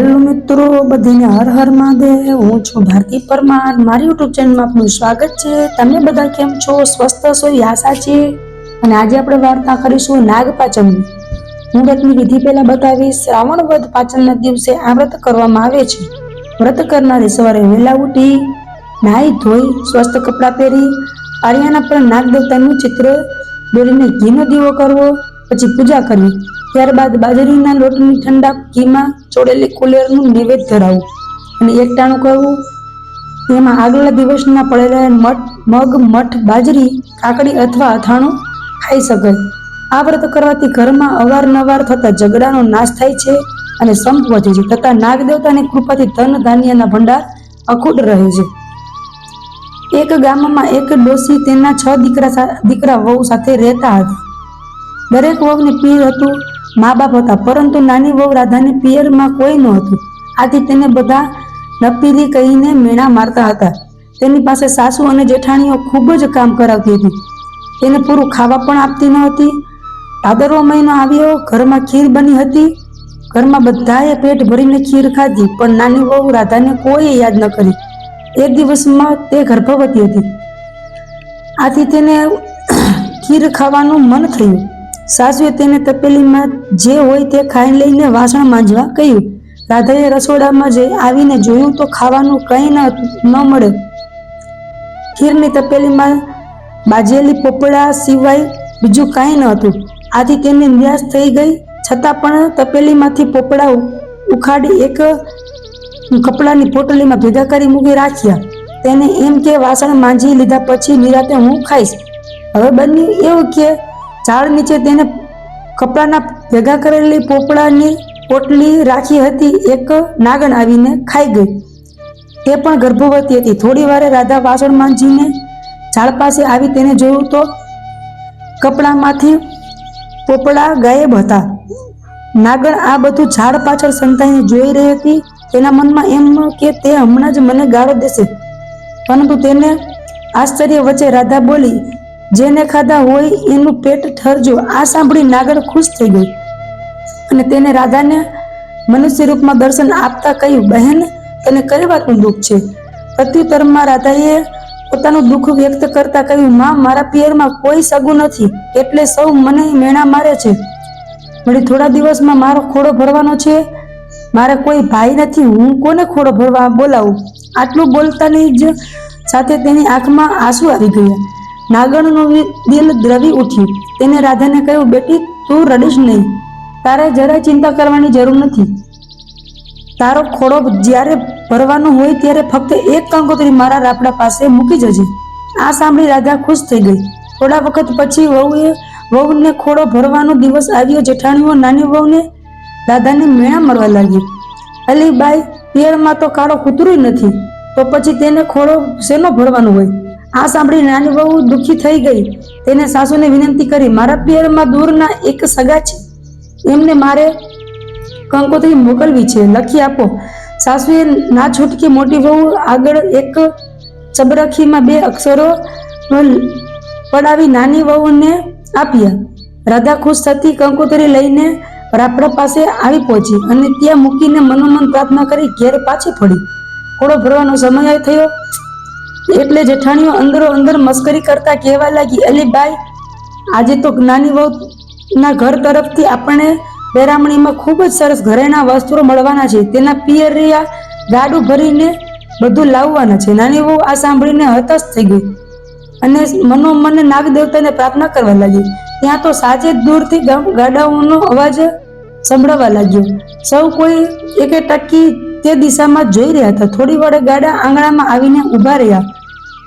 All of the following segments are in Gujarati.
હેલો મિત્રો, બધાને હર હર મહાદેવ. હું છું ભારતી પરમાર. મારી યુટ્યુબ ચેનલમાં આપનું સ્વાગત છે. તમે બધા કેમ છો? સ્વસ્થ છો? આશા છે? અને આજે આપણે વાર્તા કરીશું નાગપાચમની હું વ્રતની વિધિ પહેલાં બતાવીશ. શ્રાવણ વધ પાચનના દિવસે આ વ્રત કરવામાં આવે છે. વ્રત કરનારી સવારે વહેલા ઉઠી, નાહી ધોઈ, સ્વસ્થ કપડાં પહેરી, આર્યાના પર નાગ દેવતાનું ચિત્ર દોરીને ઘીનો દીવો કરવો, પછી પૂજા કરવી. ત્યારબાદ બાજરીના લોટની ઠંડા ઘીમાં ચોળેલી કુલેરનું નૈવેદ્ય ધરાવવું અને એકટાણું કરવું. તેમાં આગલા દિવસના પડેલા મઠ, મગ, મઠ, બાજરી, કાકડી અથવા અથાણું ખાઈ શકાય. આ વ્રત કરવાથી ઘરમાં અવારનવાર થતા ઝઘડાનો નાશ થાય છે અને સંપ વધે છે તથા નાગદેવતાની કૃપાથી ધન ધાન્યના ભંડાર અખૂટ રહે છે. એક ગામમાં એક ડોસી તેના છ દીકરા દીકરા વહુ સાથે રહેતા હતા. દરેક વહુને પીર હતું મા બાપ હતા, પરંતુ નાની વહુ રાધાને પિયરમાં કોઈ ન હતું. આથી તેને બધા નપીલી કહીને મેણા મારતા હતા. તેની પાસે સાસુ અને જેઠાણીઓ ખૂબ જ કામ કરાવતી હતી. તેને પૂરું ખાવા પણ આપતી ન હતી. ભાદરવો મહિનો આવ્યો, ઘરમાં ખીર બની હતી. ઘરમાં બધાએ પેટ ભરીને ખીર ખાધી, પણ નાની વહુ રાધાને કોઈ યાદ ન કરી. એક દિવસમાં તે ગર્ભવતી હતી. આથી તેને ખીર ખાવાનું મન થયું. સાસુએ તેને તપેલીમાં જે હોય તે ખાઈ લઈને વાસણ માંજવા કહ્યું. રાધાએ રસોડામાં જઈ આવીને જોયું તો ખાવાનું કંઈ ન ન મળે. ખીરની તપેલીમાં બાજેલી પોપડા સિવાય બીજું કાંઈ ન હતું. આથી તેને નિરાશ થઈ ગઈ. છતાં પણ તપેલીમાંથી પોપડા ઉખાડી એક કપડાની પોટલીમાં ભેગા કરી મૂકી રાખ્યા. તેને એમ કે, વાસણ માંજી લીધા પછી નિરાતે હું ખાઈશ. હવે બન્યું એવું કે ઝાડ નીચે તેને કપડાના ભેગા કરેલી પોપડાની પોટલી રાખી હતી. એક નાગણ આવીને ખાઈ ગઈ. તે પણ ગર્ભવતી હતી. થોડી વારે રાધા વાસણ માંજીને ઝાડ પાસે આવી તેને જોયું તો કપડામાંથી પોપડા ગાયબ હતા. નાગણ આ બધું ઝાડ પાછળ સંતાઈને જોઈ રહી હતી. તેના મનમાં એમ કે તે હમણાં જ મને ગાળો દેશે. પરંતુ તેને આશ્ચર્ય વચ્ચે રાધા બોલી જેને ખાધા હોય એનું પેટ ઠરજો. આ સાંભળી નાગર ખુશ થઈ ગઈ અને તેને રાધાને મનુષ્ય રૂપમાં દર્શન આપતા કહ્યું, બહેન, તને કઈ વાતનું દુઃખ છે? પ્રત્યુત્તરમાં રાધાએ પોતાનું દુઃખ વ્યક્ત કરતા કહ્યું, માં, મારા પિયરમાં કોઈ સગું નથી, એટલે સૌ મને મેણા મારે છે. વળી થોડા દિવસમાં મારો ખોડો ભરવાનો છે. મારે કોઈ ભાઈ નથી, હું કોને ખોડો ભરવા બોલાવું? આટલું બોલતાની જ સાથે તેની આંખમાં આંસુ આવી ગયા. નાગણનું દિલ દ્રવી ઉઠ્યું તેને રાધાને કહ્યું, બેટી, તું રડીશ નહીં. તારે જરાય ચિંતા કરવાની જરૂર નથી. તારો ખોડો જ્યારે ભરવાનો હોય ત્યારે ફક્ત એક કંકોત્રી મારા રાપડા પાસે મૂકી જજે. આ સાંભળી રાધા ખુશ થઈ ગઈ. થોડા વખત પછી વહુએ, વહુને ખોડો ભરવાનો દિવસ આવ્યો. જેઠાણીઓ, નાની વહુને રાધાને મેળા મળવા લાગી. અલીબાઈ, પિયરમાં તો કાળો કૂતરું નથી. તો પછી તેને ખોડો શેનો ભરવાનો હોય? આ સાંભળી નાની વહુ દુઃખી થઈ ગઈ. તેને સાસુને વિનંતી કરી, મારા પિયરમાં દૂરના એક સગા છે. એમને મારે કંકોત્રી મોકલવી છે. લખી આપો. સાસુએ ના છૂટકી મોટી વહુ આગળ એક ચબરખીમાં બે અક્ષરો પડાવી નાની વહુને આપ્યા. રાધા ખુશ થતી કંકોત્રી લઈને રાપડા પાસે આવી પહોંચી અને ત્યાં મૂકીને મનોમન પ્રાર્થના કરી, ઘેર પાછી ફળી ઘોડો ભરવાનો સમય થયો. એટલે જેઠાણીઓ અંદરો અંદર મસ્કરી કરતા કહેવા લાગી, અલીબાઈ, આજે તો નાની વહુ ના ઘર તરફથી આપણે પેરામણીમાં ખૂબ જ સરસ ઘરેણા વસ્ત્રો મળવાના છે. તેના પિયરિયા ગાડું ભરીને બધું લાવવાના છે. નાની વહુ આ સાંભળીને હતાશ થઈ ગઈ અને મનોમન નાગદેવતાને પ્રાર્થના કરવા લાગી. ત્યાં તો જ દૂરથી ગાડાઓનો અવાજ સંભળાવા લાગ્યો. સૌ કોઈ એકે ટકી તે દિશામાં જોઈ રહ્યા હતા. થોડી વડે ગાડા આંગણામાં આવીને ઊભા રહ્યા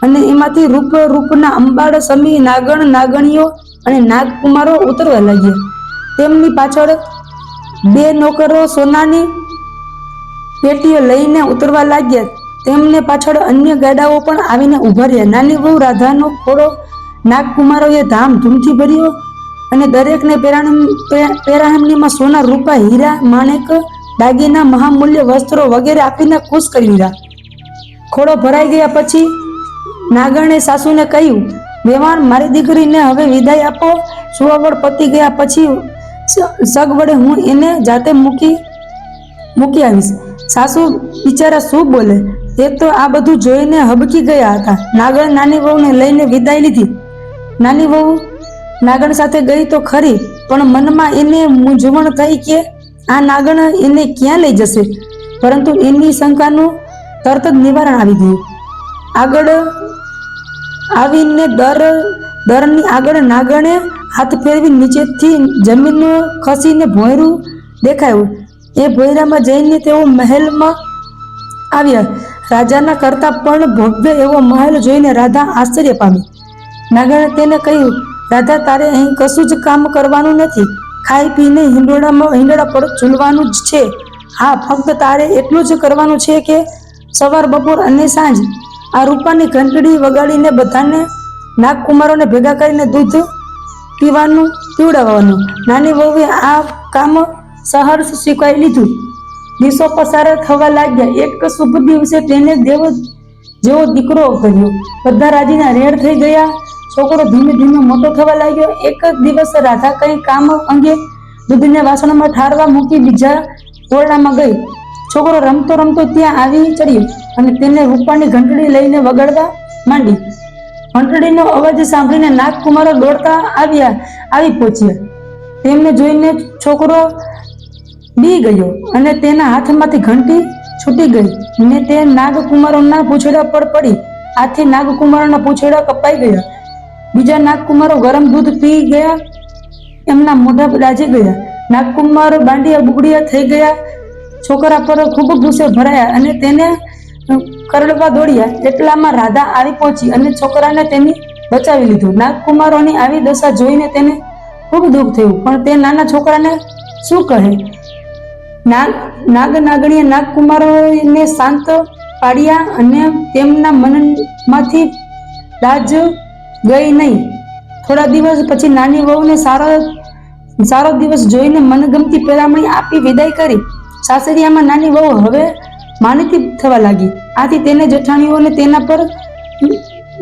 અને એમાંથી રૂપ રૂપના અંબાડ સમી નાગણ નાગણીઓ અને નાગકુમારો ઉતરવા લાગ્યા. તેમની પાછળ બે નોકરો સોનાની પેટીઓ લઈને ઉતરવા લાગ્યા. તેમને પાછળ અન્ય ગાડાઓ પણ આવીને ઊભા રહ્યા. નાની વહુ રાધાનો ખોડો નાગકુમારોએ ધામધૂમથી ભર્યો અને દરેકને પેરાણ પે- પેરામણીમાં સોના રૂપા, હીરા, માણેક દાગીના મહામૂલ્ય વસ્ત્રો વગેરે આપીને ખુશ કરી લીધા. ખોડો ભરાઈ ગયા પછી નાગણે સાસુને કહ્યું વેવાણ મારી દીકરીને હવે વિદાય આપો. સુવાવડ પતી ગયા પછી સગવડે હું એને જાતે મૂકી મૂકી આવીશ. સાસુ બિચારા શું બોલે? એ તો આ બધું જોઈને હબકી ગયા હતા. નાગણ નાની વહુને લઈને વિદાય લીધી. નાની વહુ નાગણ સાથે ગઈ તો ખરી, પણ મનમાં એને મૂંઝવણ થઈ કે આ નાગણ એને ક્યાં લઈ જશે? પરંતુ એની શંકાનું તરત જ નિવારણ આવી ગયું. આગળ આવીને દર, દરની આગળ નાગણે હાથ ફેરવી નીચેથી જમીન ખસીને ભોંયરું દેખાયું. એ ભોંયરામાં જઈને તેઓ મહેલમાં આવ્યા. રાજાના કરતાં પણ ભવ્ય એવો મહેલ જોઈને રાધા આશ્ચર્ય પામી. નાગણે તેને કહ્યું, રાધા, તારે અહીં કશું જ કામ કરવાનું નથી. ખાઈ પીને હિંડોળામાં હિંડોળા પર ઝૂલવાનું જ છે. હા, ફક્ત તારે એટલું જ કરવાનું છે કે સવાર, બપોર અને સાંજ આ રૂપાની ઘંટડી વગાડીને બધાને નાગકુમારોને ભેગા કરીને દૂધ પીવાનું, પીવડાવવાનું. નાની વહુએ આ કામ સહર્ષ સ્વીકારી લીધું. દિવસો પસાર થવા લાગ્યા. એક શુભ દિવસે તેને દેવ જેવો દીકરો કર્યો બધા રાજીના રેડ થઈ ગયા. છોકરો ધીમે ધીમે મોટો થવા લાગ્યો. એક દિવસ રાધા કંઈ કામ અંગે દૂધને વાસણમાં ઠારવા મૂકી બીજા ઓરડામાં ગઈ. છોકરો રમતો રમતો ત્યાં આવી ચડ્યો અને તેને રૂપાની ઘંટડી લઈને વગાડવા માંડી. ઘંટડીનો અવાજ સાંભળીને નાગકુમારો દોડતા આવ્યા, આવી પહોંચ્યા. તેમને જોઈને છોકરો બી ગયો અને તેના હાથમાંથી ઘંટી છૂટી ગઈ ને તે નાગકુમારોના પૂછડા પર પડી. આથી નાગકુમારોના પૂછડા કપાઈ ગયા. બીજા નાગકુમારો ગરમ દૂધ પી ગયા. એમના મોઢા દાજી ગયા. નાગકુમારો બાંડિયા બુગડિયા થઈ ગયા. છોકરા પર ખૂબ ગુસ્સે ભરાયા અને તેને કરડવા દોડ્યા. એટલામાં રાધા આવી પહોંચી અને છોકરાને તેની બચાવી લીધું. નાગકુમારોની આવી દશા જોઈને તેને ખૂબ દુઃખ થયું. પણ તે નાના છોકરાને શું કહે? નાગ નાગ નાગણીએ નાગકુમારોને શાંત પાડ્યા અને તેમના મનમાંથી લાજ ગઈ નહીં. થોડા દિવસ પછી નાની વહુને સારો સારો દિવસ જોઈને મનગમતી પેરામણી આપી વિદાય કરી. સાસરિયામાં નાની વહુ હવે માનીતી થવા લાગી. આથી તેને જેઠાણીઓને તેના પર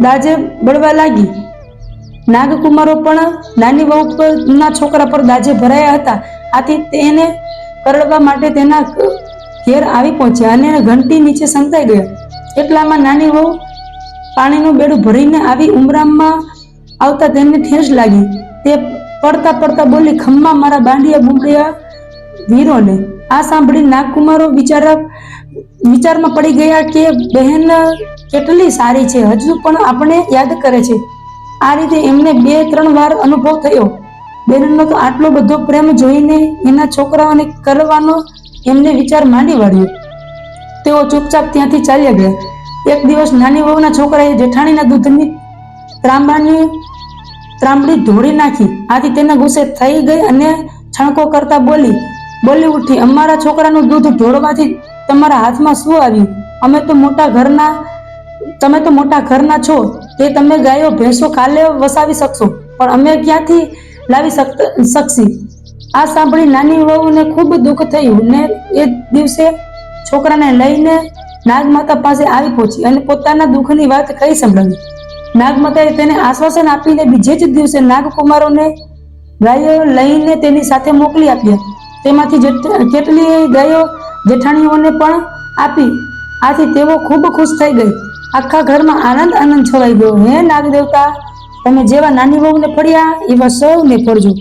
દાજે બળવા લાગી. નાગકુમારો પણ નાની વહુ પરના છોકરા પર દાજે ભરાયા હતા. આથી તેને કરડવા માટે તેના ઘેર આવી પહોંચ્યા અને ઘંટી નીચે સંતાઈ ગયા. એટલામાં નાની વહુ પાણીનું બેડું ભરીને આવી ઉમરામમાં આવતા તેમને ઠેસ લાગી. તે પડતા પડતા બોલી, ખમ્મા મારા બાંડિયા બુંડિયા વીરોને. આ સાંભળી નાગકુમારો વિચારા વિચારમાં પડી ગયા કે બહેન કેટલી સારી છે. હજુ પણ આપણે યાદ કરે છે. આ રીતે એમને બે ત્રણ વાર અનુભવ થયો. બહેનનો તો આટલો બધો પ્રેમ જોઈને એના છોકરાઓને કરવાનો એમને વિચાર માંડી વાળ્યો. તેઓ ચૂપચાપ ત્યાંથી ચાલ્યા ગયા. એક દિવસ નાની વહુના છોકરાએ જેઠાણીના દૂધની ત્રાંબાની ત્રાંબડી ધોળી નાખી. આથી તેને ગુસ્સે થઈ ગઈ અને છણકો કરતા બોલી બોલી ઉઠી, અમારા છોકરાનું દૂધ ઢોળવાથી તમારા હાથમાં શું આવ્યું? અમે તો મોટા ઘરના, તમે તો મોટા ઘરના છો. તે તમે ગાયો, ભેંસો કાલે વસાવી શકશો, પણ અમે ક્યાંથી લાવી શક- શકશી? આ સાંભળી નાની વહુને ખૂબ દુઃખ થયું ને એ દિવસે છોકરાને લઈને નાગમાતા પાસે આવી પહોંચી અને પોતાના દુઃખની વાત કહી સંભળાવી. નાગમાતાએ તેને આશ્વાસન આપીને બીજે જ દિવસે નાગકુમારોને ગાયો લઈને તેની સાથે મોકલી આપ્યા તેમાંથી કેટલી ગાયો જેઠાણીઓને પણ આપી. આથી તેઓ ખૂબ ખુશ થઈ ગઈ. આખા ઘરમાં આનંદ આનંદ છવાઈ ગયો. હે નાગ દેવતા તમે જેવા નાની વહુને ફળ્યા, એવા સૌને ફળજો.